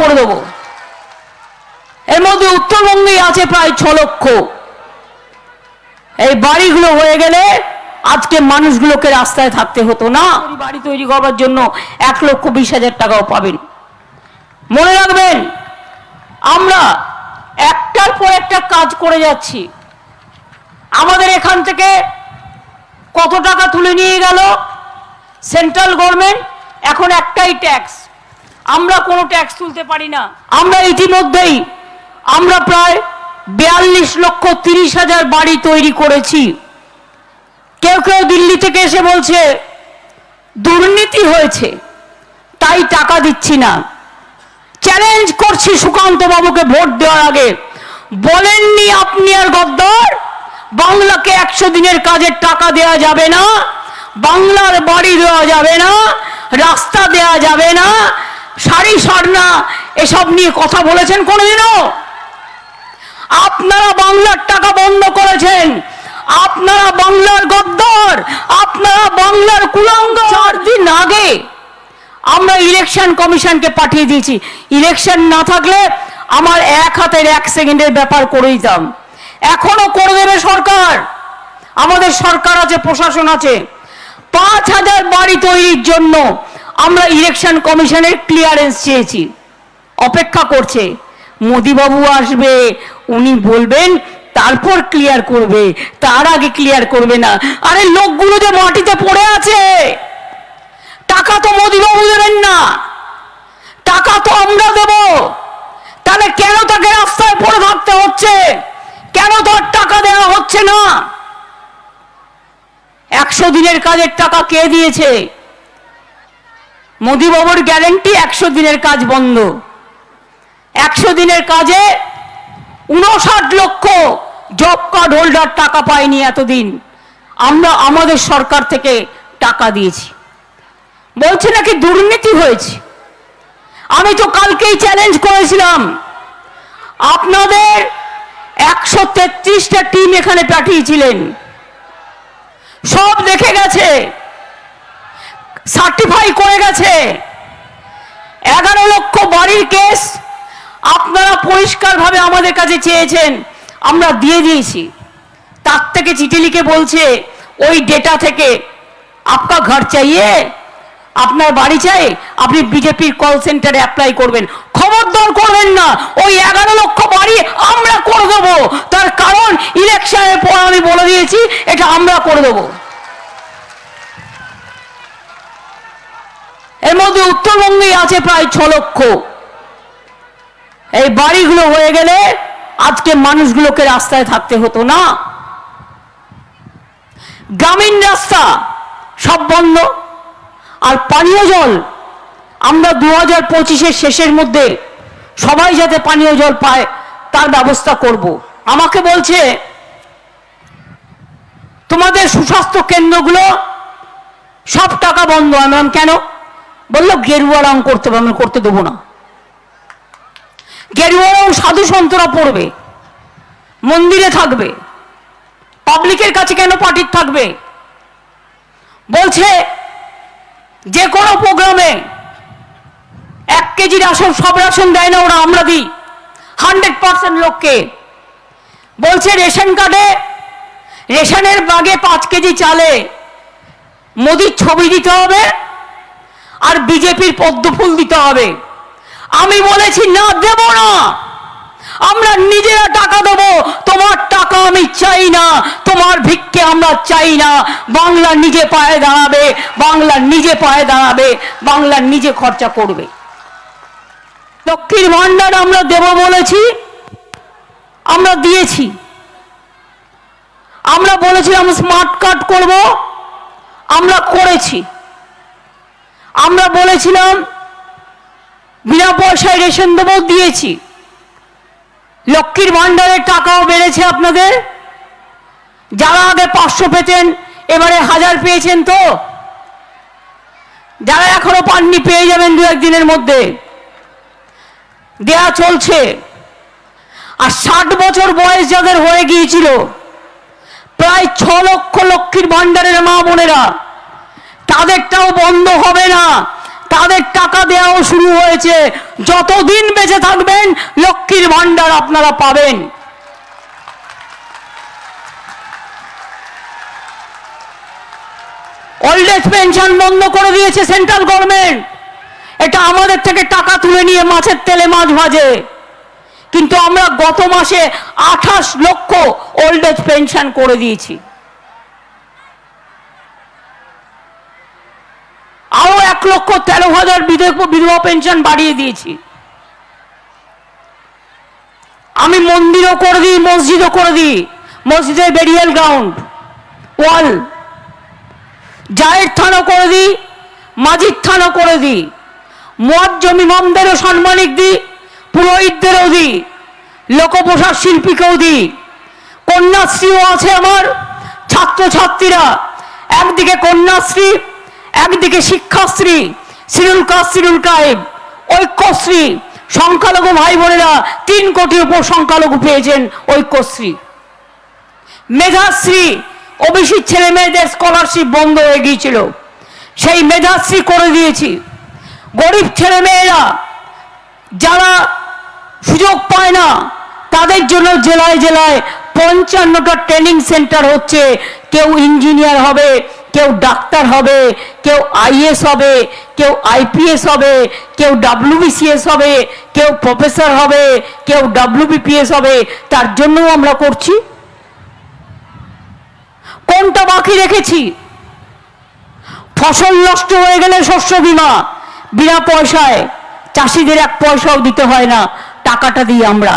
করে দেবো। এর মধ্যে উত্তরবঙ্গেই আছে প্রায় ছ লক্ষ। এই বাড়িগুলো হয়ে গেলে আজকে মানুষগুলোকে রাস্তায় থাকতে হতো না। বাড়ি তৈরি করবার জন্য এক লক্ষ বিশ হাজার টাকাও পাবেন। মনে রাখবেন, আমরা একটার পর একটা কাজ করে যাচ্ছি। আমাদের এখান থেকে কত টাকা তুলে নিয়ে গেল? সেন্ট্রাল গভর্নমেন্ট এখন একটাই ট্যাক্স। আমরা কোনো ট্যাক্স তুলতে পারি না। আমরা ইতিমধ্যেই, আমরা প্রায় বিয়াল্লিশ লক্ষ তিরিশ হাজার বাড়ি তৈরি করেছি। কেউ কেউ দিল্লি থেকে এসে বলছে, দুর্নীতি হয়েছে, তাই টাকা দিচ্ছি না। চ্যালেঞ্জ করছি সুকান্ত বাবুকে ভোট দেওয়ার আগে। বলেননি আপনি আর গদ্দর, বাংলাকে একশো দিনের কাজের টাকা দেওয়া যাবে না, বাংলার বাড়ি দেওয়া যাবে না, রাস্তা দেওয়া যাবে না শাড়ি সরনা এসব নিয়ে কথা বলেছেন কোনোদিনও? আপনারা বাংলার টাকা বন্ধ করেছেন। আপনারা বাংলার গদ্দর, আপনারা বাংলার কুলাঙ্গ দিন আগে আমরা ইলেকশন কমিশনকে পাঠিয়ে দিয়েছি। ইলেকশন না থাকলে আমার এক হাতের এক সেকেন্ডের ব্যাপার করে দিতাম। এখনও করে দেবে সরকার। আমাদের সরকার আছে, প্রশাসন আছে। পাঁচ হাজার বাড়ি তৈরির জন্য আমরা ইলেকশন কমিশনের ক্লিয়ারেন্স চেয়েছি, অপেক্ষা করছে। মোদিবাবু আসবে, উনি বলবেন, তারপর ক্লিয়ার করবে, তার আগে ক্লিয়ার করবে না। আরে লোকগুলো যে মাটিতে পড়ে আছে, টাকা তো মোদিবাবু দেবেন না। টাকা তো আমরা দেব। তাহলে কেন তাকে রাস্তায় পড়ে থাকতে হচ্ছে? কেন তার টাকা দেওয়া হচ্ছে না? একশো দিনের কাজের টাকা কে দিয়েছে? মোদিবাবুর গ্যারেন্টি একশো দিনের কাজ বন্ধ। একশো দিনের কাজে উনষাট লক্ষ জব কার্ড হোল্ডার টাকা পায়নি এতদিন। আমরা আমাদের সরকার থেকে টাকা দিয়েছি। বলছে নাকি দুর্নীতি হয়েছে? আমি তো কালকেই চ্যালেঞ্জ করেছিলাম। আপনাদের একশো তেত্রিশটা টিম এখানে পাঠিয়েছিলেন। সব দেখে গেছে। সার্টিফাই করে গেছে। এগারো লক্ষ বাড়ির কেস আপনারা পরিষ্কারভাবে আমাদের কাছে চেয়েছেন, আমরা দিয়ে দিয়েছি। তার থেকে চিঠি লিখে বলছে, ওই ডেটা থেকে আপনার ঘর চাইয়ে, আপনার বাড়ি চাই, আপনি বিজেপির কল সেন্টারে অ্যাপ্লাই করবেন। খবরদার করবেন না, ওই এগারো লক্ষ বাড়ি আমরা করে দেবো। তার কারণ ইলেকশনের পর আমি বলে দিয়েছি, এটা আমরা করে দেবো। এর মধ্যে উত্তরবঙ্গেই আছে প্রায় ছ লক্ষ। এই বাড়িগুলো হয়ে গেলে আজকে মানুষগুলোকে রাস্তায় থাকতে হতো না। গ্রামীণ রাস্তা সব বন্ধ। আর পানীয় জল, আমরা দু হাজার পঁচিশের শেষের মধ্যে সবাই যাতে পানীয় জল পায়, তার ব্যবস্থা করব। আমাকে বলছে, তোমাদের সুস্বাস্থ্য কেন্দ্রগুলো সব টাকা বন্ধ আমি কেন? বলল গেরুয়া রং করতে হবে, আমি করতে দেবো না। গেরুয়া রং সাধু সন্তরা পড়বে, মন্দিরে থাকবে, পাবলিকের কাছে কেন পার্টির থাকবে? বলছে, যে কোনো প্রোগ্রামে এক কেজি রাশন সব রাশন দেয় না ওরা, আমরা দিই। হান্ড্রেড পার্সেন্ট লোককে। বলছে, রেশন কার্ডে, রেশনের বাগে পাঁচ কেজি চালে মোদির ছবি দিতে হবে আর বিজেপির পদ্মফুল দিতে হবে। আমি বলেছি, না, দেব না। আমরা নিজেরা টাকা দেবো। তোমার টাকা আমি চাই না। তোমার ভিক্ষে আমরা চাই না। বাংলা নিজে পায়ে দাঁড়াবে, বাংলা নিজে পায়ে দাঁড়াবে, বাংলা নিজে খরচা করবে। লক্ষ্মীর ভান্ডার আমরা দেব বলেছি, আমরা দিয়েছি। আমরা বলেছিলাম, স্মার্ট কার্ড করব। আমরা করেছি। আমরা বলেছিলাম, বিনা পয়সায় রেশন দেবো দিয়েছি। লক্ষ্মীর ভান্ডারের টাকাও বেড়েছে আপনাদের। যারা আগে পাঁচশো পেতেন, এবারে হাজার পেয়েছেন তো। যারা এখনও পাননি, পেয়ে যাবেন দু একদিনের মধ্যে। দেয়া চলছে। আর ষাট বছর বয়স যাদের হয়ে গিয়েছিল, প্রায় ছ লক্ষ লক্ষ্মীর ভান্ডারের মা বোনেরা তাদেরটাও বন্ধ হবে না। তাদের টাকা দেওয়াও শুরু হয়েছে। যতদিন বেঁচে থাকবেন, লক্ষ্মীর ভান্ডার আপনারা পাবেন। ওল্ড এজ পেনশন বন্ধ করে দিয়েছে সেন্ট্রাল গভর্নমেন্ট এটা আমাদের থেকে টাকা তুলে নিয়ে মাছের তেলে মাছ ভাজে। কিন্তু আমরা গত মাসে আঠাশ লক্ষ ওল্ড এজ পেনশন করে দিয়েছি আরও এক লক্ষ তেরো হাজার বিধবা পেনশন বাড়িয়ে দিয়েছি। আমি মন্দিরও করে দিই, মসজিদও করে দিই। মসজিদের বেরিয়াল গ্রাউন্ড ওয়াল জায়ের থানা করে দিই, মাঝির থানা করে দিই। মোয়াজ্জম ইমামদেরও সম্মানিক দিই, পুরোহিতদেরও দিই, লোকপ্রসাদ শিল্পীকেও দিই। কন্যাশ্রীও আছে আমার, ছাত্রছাত্রীরা। একদিকে কন্যাশ্রী একদিকে শিক্ষাশ্রী সিরুল কাজ সিরুল কায়েব ঐক্যশ্রী, সংখ্যালঘু ভাই বোনেরা তিন কোটির উপর সংখ্যালঘু পেয়েছেন ঐক্যশ্রী। মেধাশ্রী ওবিসি ছেলে মেয়েদের স্কলারশিপ বন্ধ হয়ে গিয়েছিল। সেই মেধাশ্রী করে দিয়েছি। গরিব ছেলে মেয়েরা যারা সুযোগ পায় না, তাদের জন্য জেলায় জেলায় পঞ্চান্নটা ট্রেনিং সেন্টার হচ্ছে। কেউ ইঞ্জিনিয়ার হবে কেউ ডাক্তার হবে, কেউ আইএস হবে, কেউ আইপিএস হবে, কেউ ডাব্লিউবিসিএস হবে, কেউ প্রফেসর হবে, কেউ ডাব্লিউবিপিএস হবে, তার জন্যও আমরা করছি। কোনটা বাকি রেখেছি? ফসল নষ্ট হয়ে গেলে শস্য বীমা, বিনা পয়সায় চাষিদের এক পয়সাও দিতে হয় না, টাকাটা দিই আমরা।